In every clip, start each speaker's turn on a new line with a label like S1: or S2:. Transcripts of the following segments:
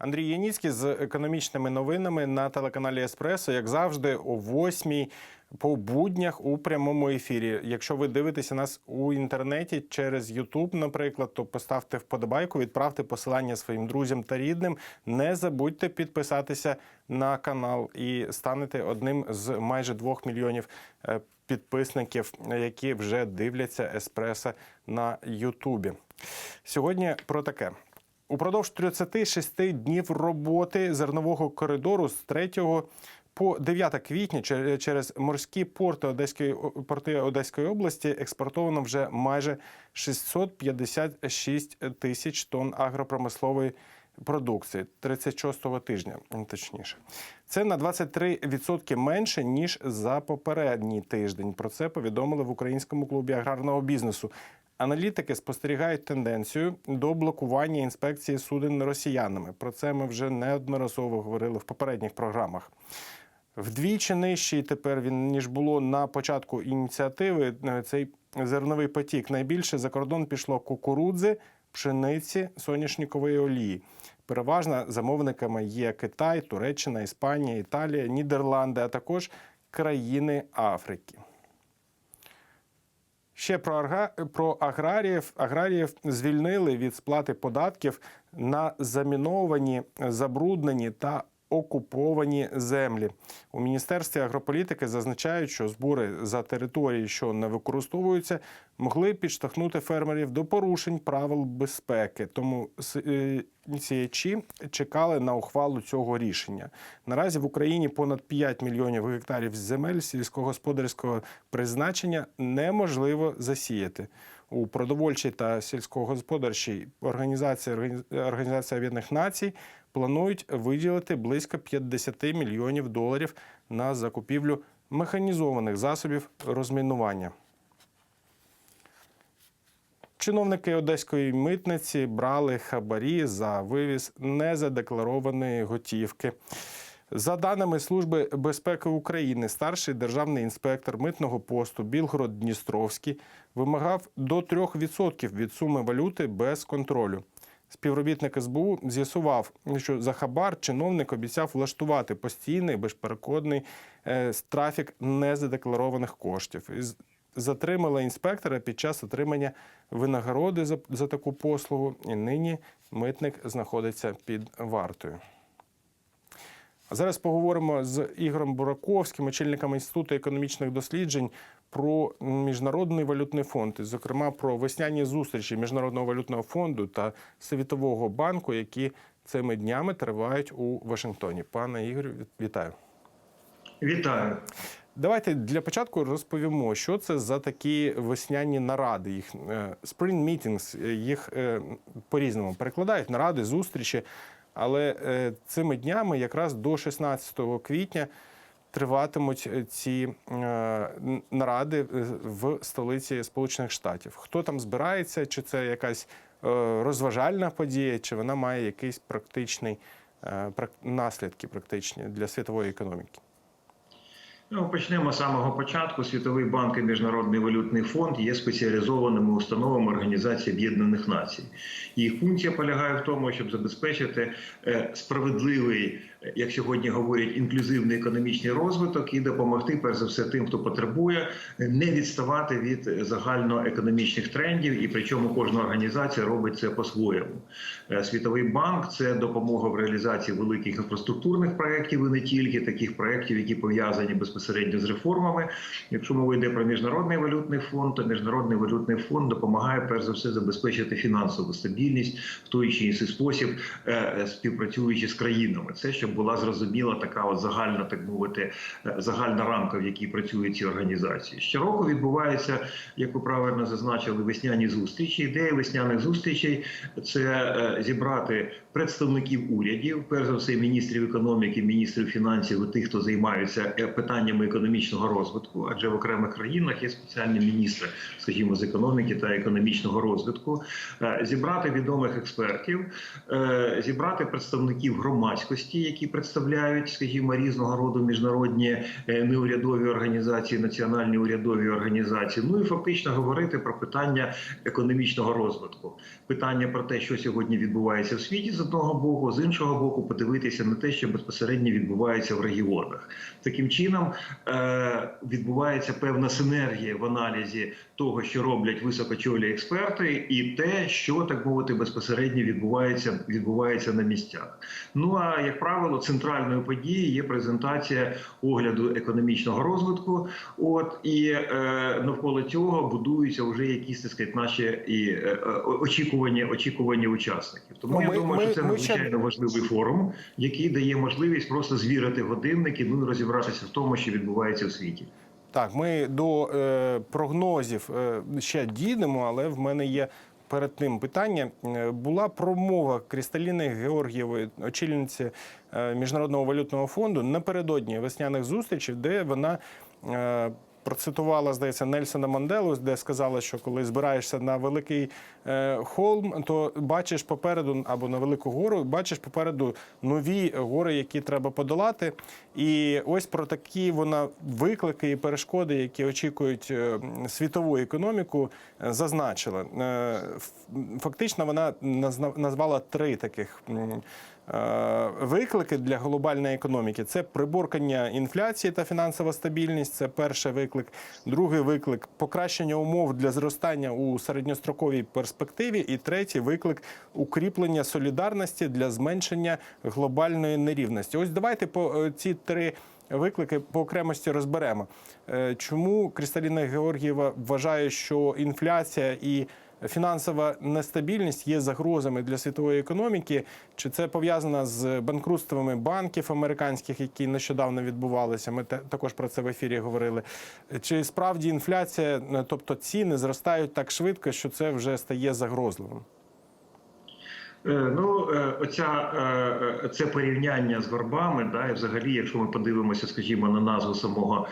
S1: Андрій Яніцький з економічними новинами на телеканалі Еспресо, як завжди, о 8 по буднях у прямому ефірі. Якщо ви дивитеся нас у інтернеті через YouTube, наприклад, то поставте вподобайку, відправте посилання своїм друзям та рідним. Не забудьте підписатися на канал і станете одним з майже двох мільйонів е, підписників, які вже дивляться Еспресо на Ютубі. Сьогодні про таке. Упродовж 36 днів роботи зернового коридору з 3 по 9 квітня через морські порти Одеської порти Одеської області експортовано вже майже 656 тисяч тонн агропромислової продукції 36-го тижня, точніше. Це на 23% менше ніж за попередній тиждень. Про це повідомили в українському клубі аграрного бізнесу. Аналітики спостерігають тенденцію до блокування інспекції суден росіянами. Про це ми вже неодноразово говорили в попередніх програмах. Вдвічі нижчий тепер він ніж було на початку ініціативи. Е, Цей зерновий потік найбільше за кордон пішло кукурудзи, пшениці, соняшникової олії. Переважно замовниками є Китай, Туреччина, Іспанія, Італія, Нідерланди, а також країни Африки. Ще про, арга... про аграріїв. Аграріїв звільнили від сплати податків на заміновані, забруднені та окуповані землі. У міністерстві агрополітики зазначають, що збори за території, що не використовуються, могли підштовхнути фермерів до порушень правил безпеки. Тому с- е, чекали на ухвалу цього рішення. Наразі в Україні понад 5 мільйонів гектарів земель сільськогосподарського призначення неможливо засіяти. У продовольчій та сільськогосподарчій організації Органі- Організація Об'єднаних Націй планують виділити близько 50 мільйонів доларів на закупівлю механізованих засобів розмінування. Чиновники одеської митниці брали хабарі за вивіз незадекларованої готівки. За даними Служби безпеки України, старший державний інспектор митного посту Білгород Дністровський вимагав до 3% від суми валюти без контролю. Співробітник СБУ з'ясував, що за хабар чиновник обіцяв влаштувати постійний безперекодний е, трафік незадекларованих коштів. Затримала інспектора під час отримання винагороди за, за таку послугу, і нині митник знаходиться під вартою. А зараз поговоримо з Ігорем Бураковським, очільником Інституту економічних досліджень, про міжнародний валютний фонд, і, зокрема про весняні зустрічі Міжнародного валютного фонду та Світового банку, які цими днями тривають у Вашингтоні. Пане Ігорю, вітаю.
S2: Вітаю.
S1: Давайте для початку розповімо, що це за такі весняні наради. Їх е, spring meetings, е, їх е, по-різному перекладають наради, зустрічі. Але е, цими днями, якраз до 16 квітня, триватимуть е, ці е, наради е, в столиці Сполучених Штатів. Хто там збирається? Чи це якась розважальна подія, чи вона має якийсь практичний прак- наслідки практичні для світової економіки?
S2: Ну, почнемо з самого початку. Світовий банк і Міжнародний валютний фонд є спеціалізованими установами Організації Об'єднаних Націй. Їх функція полягає в тому, щоб забезпечити справедливий, як сьогодні говорять, інклюзивний економічний розвиток і допомогти, перш за все, тим, хто потребує, не відставати від загальноекономічних трендів. І причому кожна організація робить це по-своєму. Е, Світовий банк це допомога в реалізації великих інфраструктурних проєктів і не тільки таких проєктів, які пов'язані безпосередньо з реформами. Якщо мова йде про міжнародний валютний фонд, то міжнародний валютний фонд допомагає перш за все забезпечити фінансову стабільність в той чи інший спосіб, е, е, співпрацюючи з країнами. Це щоб була зрозуміла така от загальна, так мовити, е, загальна рамка, в якій працюють ці організації. Щороку відбувається, як ви правильно зазначили, весняні зустрічі. Ідея весняних зустрічей це е, зібрати представників урядів, перш за все, міністрів економіки, міністрів фінансів, тих, хто займаються е, питаннями економічного розвитку, адже в окремих країнах є спеціальні міністри, скажімо, з економіки та економічного розвитку, зібрати відомих експертів, зібрати представників громадськості, які які представляють, скажімо, різного роду міжнародні е, неурядові організації, національні урядові організації. Ну і фактично говорити про питання економічного розвитку, питання про те, що сьогодні відбувається в світі з одного боку, з іншого боку, подивитися на те, що безпосередньо відбувається в регіонах. Таким чином е, відбувається певна синергія в аналізі того, що роблять високочолі експерти, і те, що так мовити безпосередньо відбувається відбувається на місцях. Ну а як правило, центральною подією є презентація огляду економічного розвитку. От і е, навколо цього будуються вже якісь так сказати, наші і е, е, очікування, очікування учасників. Тому
S1: Ну,
S2: я думаю,
S1: ми-
S2: що це
S1: ми
S2: надзвичайно важливий форум, який дає можливість просто звірити годинники, ну і розібратися в тому, що відбувається в світі.
S1: Так, ми до е, прогнозів е, ще дійдемо, але в мене є перед тим питання. Е, Була промова Крісталіни Георгієвої, очільниці е, Міжнародного валютного фонду, напередодні весняних зустрічей, де вона. Процитувала, здається, Нельсона Манделу, де сказала, що коли збираєшся на великий е, холм, то бачиш попереду або на велику гору, бачиш попереду нові гори, які треба подолати. І ось про такі вона виклики і перешкоди, які очікують е, світову економіку, е, зазначила. Фактично, вона назвала три таких. Е, Виклики для глобальної економіки це приборкання інфляції та фінансова стабільність. Це перший виклик. Другий виклик покращення умов для зростання у середньостроковій перспективі. І третій виклик укріплення солідарності для зменшення глобальної нерівності. Ось давайте по е, ці три виклики по окремості розберемо. Е, Чому Крісталіна Георгієва вважає, що інфляція і фінансова нестабільність є загрозами для світової економіки? Чи це пов'язано з банкрутствами банків американських, які нещодавно відбувалися? Ми також про це в ефірі говорили. Чи справді інфляція, тобто ціни, зростають так швидко, що це вже стає загрозливим?
S2: Е, Ну, е, оця е, це порівняння з горбами, да, і взагалі, якщо ми подивимося, скажімо, на назву самого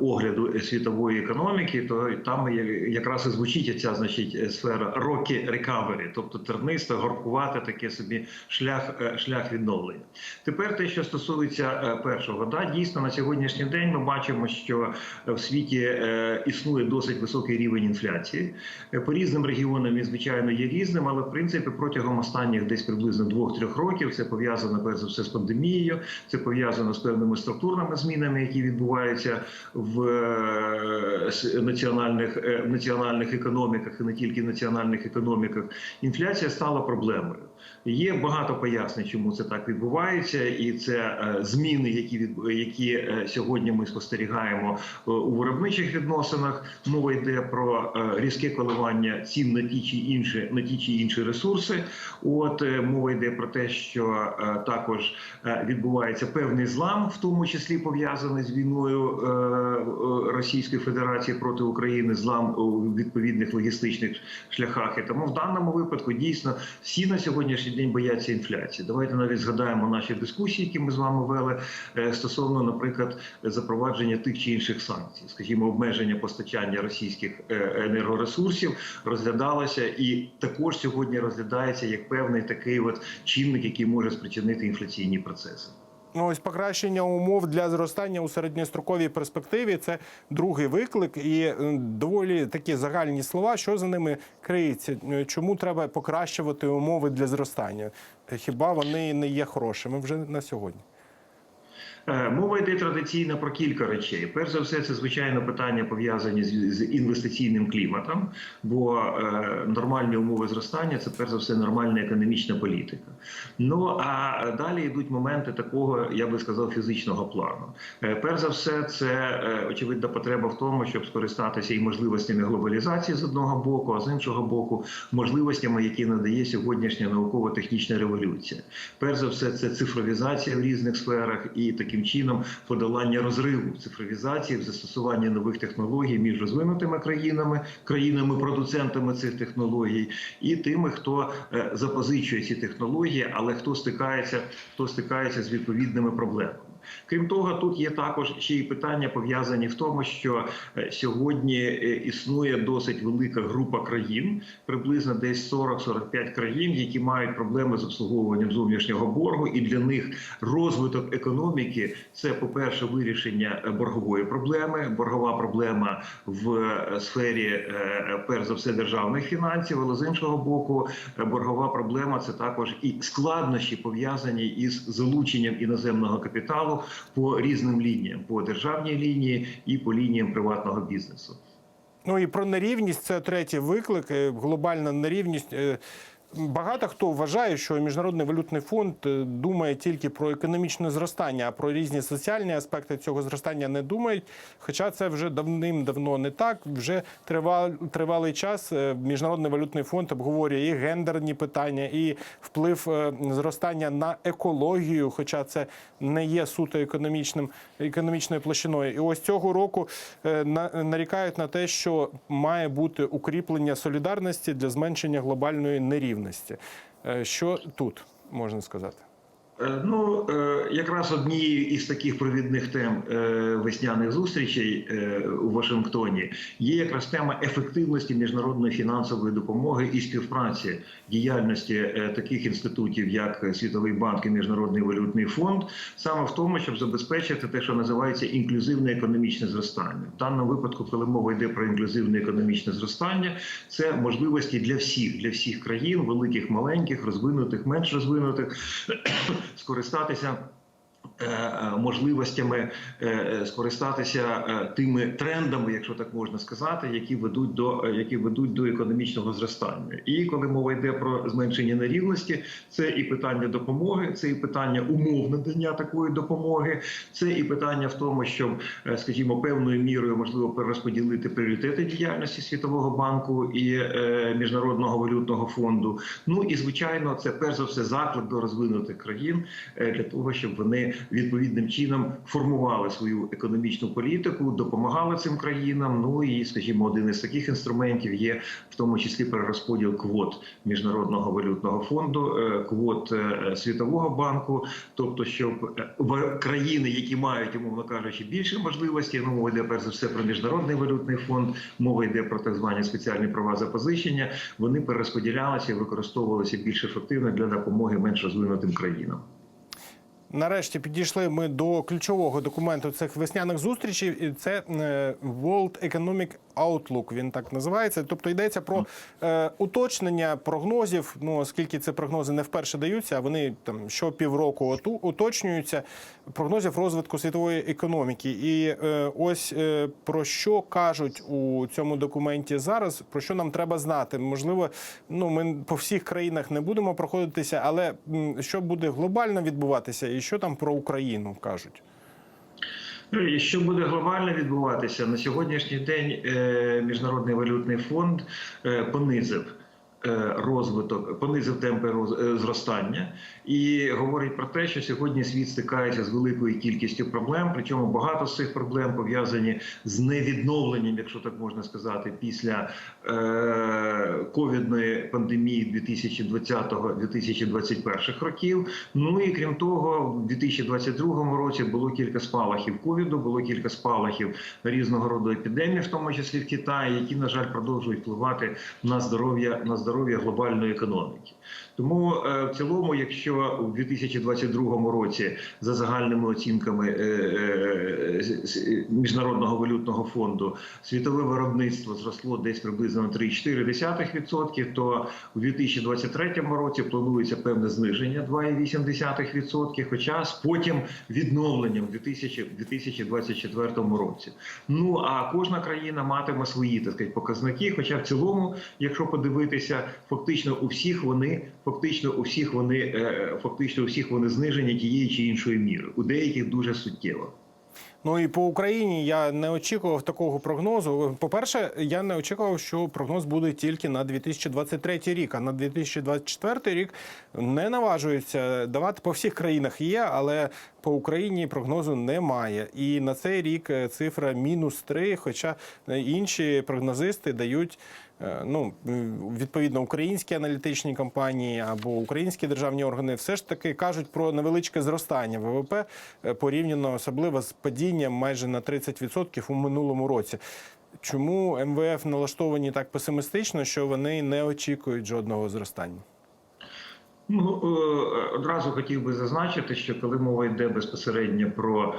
S2: огляду світової економіки, то там якраз і звучить ця значить сфера роки recovery, тобто тернисте, горкувати таке собі шлях, е, шлях відновлення. Тепер те, що стосується е, першого, да, дійсно на сьогоднішній день ми бачимо, що в світі е, існує досить високий рівень інфляції. Е, По різним регіонам він, звичайно, є різним, але в принципі протягом останніх десь приблизно двох-трьох років це пов'язано перш за все з пандемією, це пов'язано з певними структурними змінами, які відбуваються в е, національних, е, в національних економіках і не тільки національних економіках. Інфляція стала проблемою. Є багато пояснень, чому це так відбувається, і це е, зміни, які від які е, сьогодні ми спостерігаємо е, у виробничих відносинах. Мова йде про різке коливання цін на ті чи інші на ті чи інші ресурси. От мова йде про те, що також відбувається певний злам, в тому числі пов'язаний з війною Російської Федерації проти України, злам у відповідних логістичних шляхах. І тому в даному випадку дійсно всі на сьогоднішній день бояться інфляції. Давайте навіть згадаємо наші дискусії, які ми з вами вели е, стосовно, наприклад, запровадження тих чи інших санкцій, скажімо, обмеження постачання російських е, енергоресурсів розглядалося і також сьогодні розглядається як певний такий от чинник, який може спричинити інфляційні процеси.
S1: Ну, ось покращення умов для зростання у середньостроковій перспективі це другий виклик, і е, доволі такі загальні слова, що за ними криється. Е, Чому треба покращувати умови для зростання? Хіба вони не є хорошими вже на сьогодні?
S2: Е, Мова йде традиційно про кілька речей. Перш за все, це звичайно питання пов'язані з, інвестиційним кліматом, бо е, нормальні умови зростання це перш за все нормальна економічна політика. Ну а далі йдуть моменти такого, я би сказав, фізичного плану. Е, перш за все, це очевидна потреба в тому, щоб скористатися і можливостями глобалізації з одного боку, а з іншого боку, можливостями, які надає сьогоднішня науково-технічна революція. Перш за все, це цифровізація в різних сферах і таким чином подолання розриву цифровізації в застосуванні нових технологій між розвинутими країнами, країнами-продуцентами цих технологій і тими, хто е, запозичує ці технології, але хто стикається, хто стикається з відповідними проблемами. Крім того, тут є також ще й питання пов'язані в тому, що е, сьогодні е, існує досить велика група країн, приблизно десь 40-45 країн, які мають проблеми з обслуговуванням зовнішнього боргу, і для них розвиток економіки це, по-перше, вирішення е, боргової проблеми. Боргова проблема в сфері, перш за все, державних фінансів, але з іншого боку, боргова проблема це також і складнощі пов'язані із залученням іноземного капіталу по різним лініям, по державній лінії і по лініям приватного бізнесу.
S1: Ну і про нерівність це третій виклик. е, Глобальна нерівність. Багато хто вважає, що міжнародний валютний фонд е, думає тільки про економічне зростання, а про різні соціальні аспекти цього зростання не думають. Хоча це вже давним-давно не так. Вже тривалий, час е, міжнародний валютний фонд обговорює і гендерні питання, і вплив е, зростання на екологію, хоча це не є суто економічним економічною площиною. І ось цього року на- нарікають на те, що має бути укріплення солідарності для зменшення глобальної нерівності. Е, Що тут можна сказати?
S2: Е, Ну, е, якраз однією із таких провідних тем е, весняних зустрічей у Вашингтоні є якраз тема ефективності міжнародної фінансової допомоги і співпраці діяльності таких інститутів, як Світовий банк і Міжнародний валютний фонд, саме в тому, щоб забезпечити те, що називається інклюзивне економічне зростання. В даному випадку, коли мова йде про інклюзивне економічне зростання, це можливості для всіх, для всіх країн, великих, маленьких, розвинутих, менш розвинутих, скористатися. Е, е, Можливостями е, скористатися тими трендами, якщо так можна сказати, які ведуть до які ведуть до економічного зростання. І коли мова йде про зменшення нерівності, це і питання допомоги, це і питання умов надання такої допомоги, це і питання в тому, щоб, скажімо, певною мірою можливо перерозподілити пріоритети діяльності Світового банку і міжнародного валютного фонду. Ну і звичайно, це перш за все заклик до розвинутих країн для того, щоб вони відповідним чином формували свою економічну політику, допомагали цим країнам. Ну і, скажімо, один із таких інструментів є в тому числі перерозподіл квот міжнародного валютного фонду, е, квот е, Світового банку, тобто, щоб е, країни, які мають, умовно кажучи, більше можливості, ну мова йде перш за все про міжнародний валютний фонд, мова йде про так звані спеціальні права запозичення. Вони перерозподілялися і використовувалися більш ефективно для допомоги менш розвинутим країнам.
S1: Нарешті підійшли ми до ключового документу цих весняних зустрічей. і Це е, World Economic Outlook, Він так називається. Тобто йдеться про е, уточнення прогнозів. Ну оскільки ці прогнози не вперше даються, а вони там що півроку уточнюються. Прогнозів розвитку світової економіки. І е, ось е, про що кажуть у цьому документі зараз, про що нам треба знати. Можливо, ну ми по всіх країнах не будемо проходитися, але що буде глобально відбуватися, і що там про Україну кажуть.
S2: І Що буде глобально відбуватися на сьогоднішній день? е, Міжнародний валютний фонд е, понизив. Е, Розвиток понизив темпи роз- е, зростання і говорить про те, що сьогодні світ стикається з великою кількістю проблем. Причому багато з цих проблем пов'язані з невідновленням, якщо так можна сказати, після е, ковідної пандемії 2020-2021 років. Ну і крім того, в 2022 році було кілька спалахів ковіду, було кілька спалахів різного роду епідемій, в тому числі в Китаї, які на жаль продовжують впливати на здоров'я на здоров'я глобальної економіки. Тому е, в цілому, якщо у 2022 році за загальними оцінками е, е, міжнародного валютного фонду світове виробництво зросло десь приблизно на 3,4%, то у 2023 році планується певне зниження 2,8%, хоча з потім відновленням у 2000 2024 році. Ну а кожна країна матиме свої так сказати, показники. Хоча в цілому, якщо подивитися, фактично у всіх вони фактично у всіх вони е, фактично у всіх вони знижені тієї чи іншої міри, у деяких дуже суттєво.
S1: Ну і по Україні я не очікував такого прогнозу. По-перше, я не очікував, що прогноз буде тільки на 2023 рік, а на 2024 рік не наважуються давати по всіх країнах є, але по Україні прогнозу немає. І на цей рік е, цифра мінус 3, хоча е, інші прогнозисти дають. Е, Ну, відповідно, українські аналітичні компанії або українські державні органи все ж таки кажуть про невеличке зростання ВВП е, порівняно особливо з падінням майже на 30% у минулому році. Чому МВФ налаштовані так песимістично, що вони не очікують жодного зростання?
S2: Ну е, одразу хотів би зазначити, що коли мова йде безпосередньо про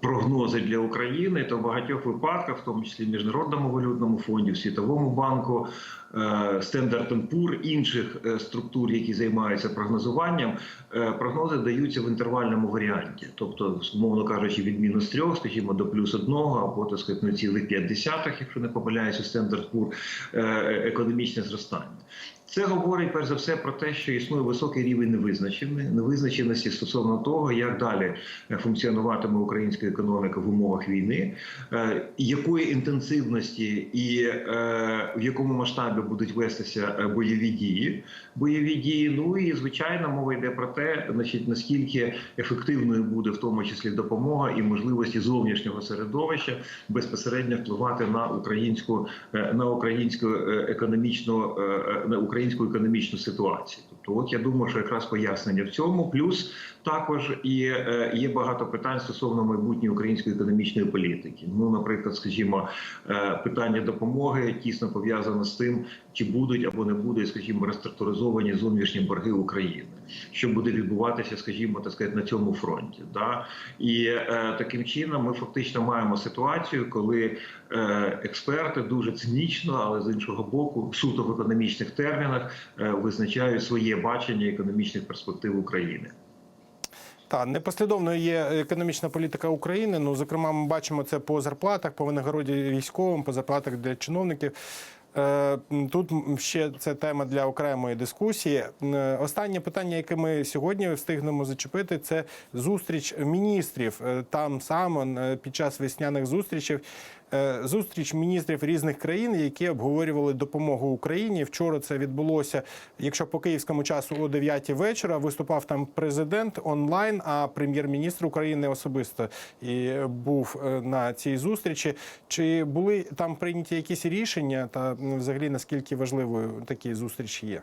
S2: прогнози для України, то в багатьох випадках, в тому числі міжнародному валютному фонді, світовому банку, е, Standard Poor, інших е, структур, які займаються прогнозуванням, е, прогнози даються в інтервальному варіанті, тобто, умовно кажучи, від мінус трьох, скажімо, до плюс одного, або так сказати, на цілих п'ять десятих, якщо не помиляюся, Standard Poor, е, економічне зростання. Це говорить перш за все про те, що існує високий рівень невизначеності, невизначеності стосовно того, як далі е, функціонуватиме українська економіка в умовах війни, е, якої інтенсивності і е, в якому масштабі будуть вестися бойові дії. Бойові дії. Ну і звичайно, мова йде про те, значить наскільки ефективною буде в тому числі допомога і можливості зовнішнього середовища безпосередньо впливати на українську на українську економічну на українську економічну ситуацію. Тобто, от я думаю, що якраз пояснення в цьому, плюс також і е, є багато питань стосовно майбутньої української економічної політики. Ну, наприклад, скажімо, е, питання допомоги тісно пов'язано з тим, чи будуть або не будуть, скажімо, реструктуризовані зовнішні борги України, що буде відбуватися, скажімо, так сказати, на цьому фронті. Да? І е, таким чином ми фактично маємо ситуацію, коли експерти дуже цинічно, але з іншого боку, суто в економічних термінах визначають своє бачення економічних перспектив України.
S1: Та непослідовною є економічна політика України. Ну, зокрема, ми бачимо це по зарплатах, по винагороді військовим, по зарплатах для чиновників. Е, Тут ще це тема для окремої дискусії. Е, Останнє питання, яке ми сьогодні встигнемо зачепити, це зустріч міністрів. Е, Там саме під час весняних зустрічей зустріч міністрів різних країн, які обговорювали допомогу Україні. Вчора це відбулося. Якщо по київському часу о 9 вечора виступав там президент онлайн, а прем'єр-міністр України особисто і був е, на цій зустрічі. Чи були там прийняті якісь рішення, та взагалі наскільки важливою такі зустрічі є?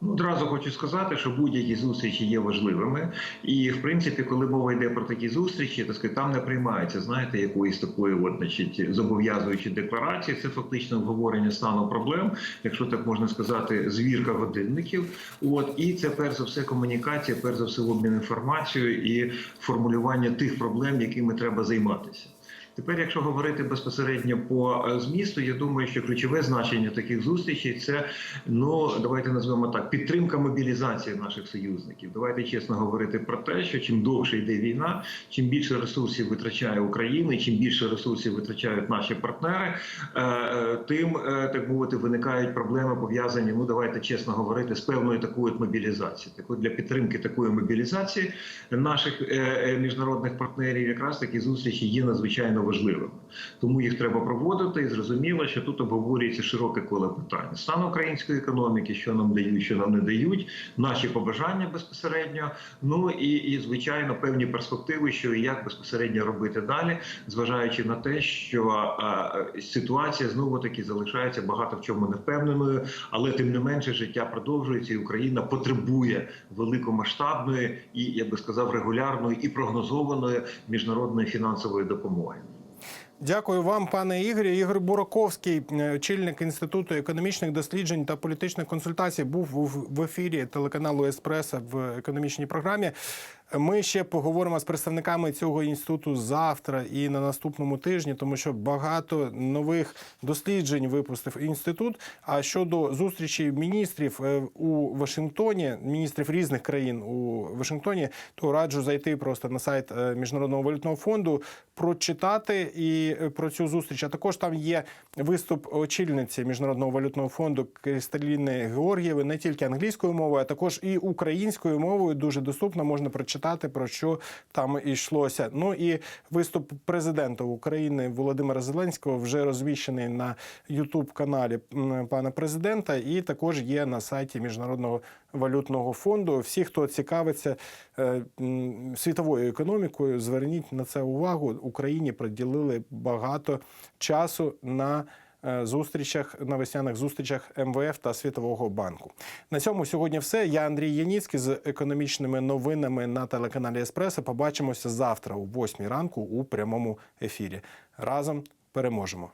S2: Ну, Одразу хочу сказати, що будь-які зустрічі є важливими, і в принципі, коли мова йде про такі зустрічі, сказати, там не приймається, знаєте, якоїсь такої, от, значить, зобов'язуючої декларації. Це фактично обговорення стану проблем, якщо так можна сказати, звірка годинників. От і це перш за все комунікація, перш за все обмін інформацією і формулювання тих проблем, якими треба займатися. Тепер, якщо говорити безпосередньо по е, змісту, я думаю, що ключове значення таких зустрічей це ну давайте назвемо так підтримка мобілізації наших союзників. Давайте чесно говорити про те, що чим довше йде війна, чим більше ресурсів витрачає Україна, і чим більше ресурсів витрачають наші партнери, е, е, тим так мовити виникають проблеми пов'язані. Ну давайте чесно говорити з певною такою мобілізацією. Так от для підтримки такої мобілізації наших міжнародних партнерів, якраз такі зустрічі є надзвичайно важливими. Тому їх треба проводити. І зрозуміло, що тут обговорюється широке коло питань. Стан української економіки, що нам дають, що нам не дають, наші побажання безпосередньо. Ну і, і звичайно, певні перспективи, що як безпосередньо робити далі, зважаючи на те, що е, ситуація знову таки залишається багато в чому невпевненою, але тим не менше життя продовжується, і Україна потребує великомасштабної і я би сказав регулярної і прогнозованої міжнародної фінансової допомоги.
S1: Дякую вам, пане Ігорі. Ігор Бураковський, е, очільник інституту економічних досліджень та політичних консультацій, був в- ефірі телеканалу Еспреса в економічній програмі. Ми ще поговоримо з представниками цього інституту завтра і на наступному тижні, тому що багато нових досліджень випустив інститут. А щодо зустрічі міністрів е, у Вашингтоні, міністрів різних країн у Вашингтоні, то раджу зайти просто на сайт е, Міжнародного валютного фонду, прочитати і е, про цю зустріч. А також там є виступ очільниці Міжнародного валютного фонду Кристаліни Георгієви не тільки англійською мовою, а також і українською мовою. Дуже доступно можна прочитати почитати про що там йшлося. Ну і виступ президента України Володимира Зеленського вже розміщений на Ютуб каналі пана президента, і також є на сайті Міжнародного валютного фонду. Всі, хто цікавиться е, світовою економікою, зверніть на це увагу. Україні приділили багато часу на зустрічах на весняних зустрічах МВФ та Світового банку. На цьому сьогодні все. Я Андрій Яніцький з економічними новинами на телеканалі Еспресо. Побачимося завтра о 8 ранку у прямому ефірі. Разом переможемо.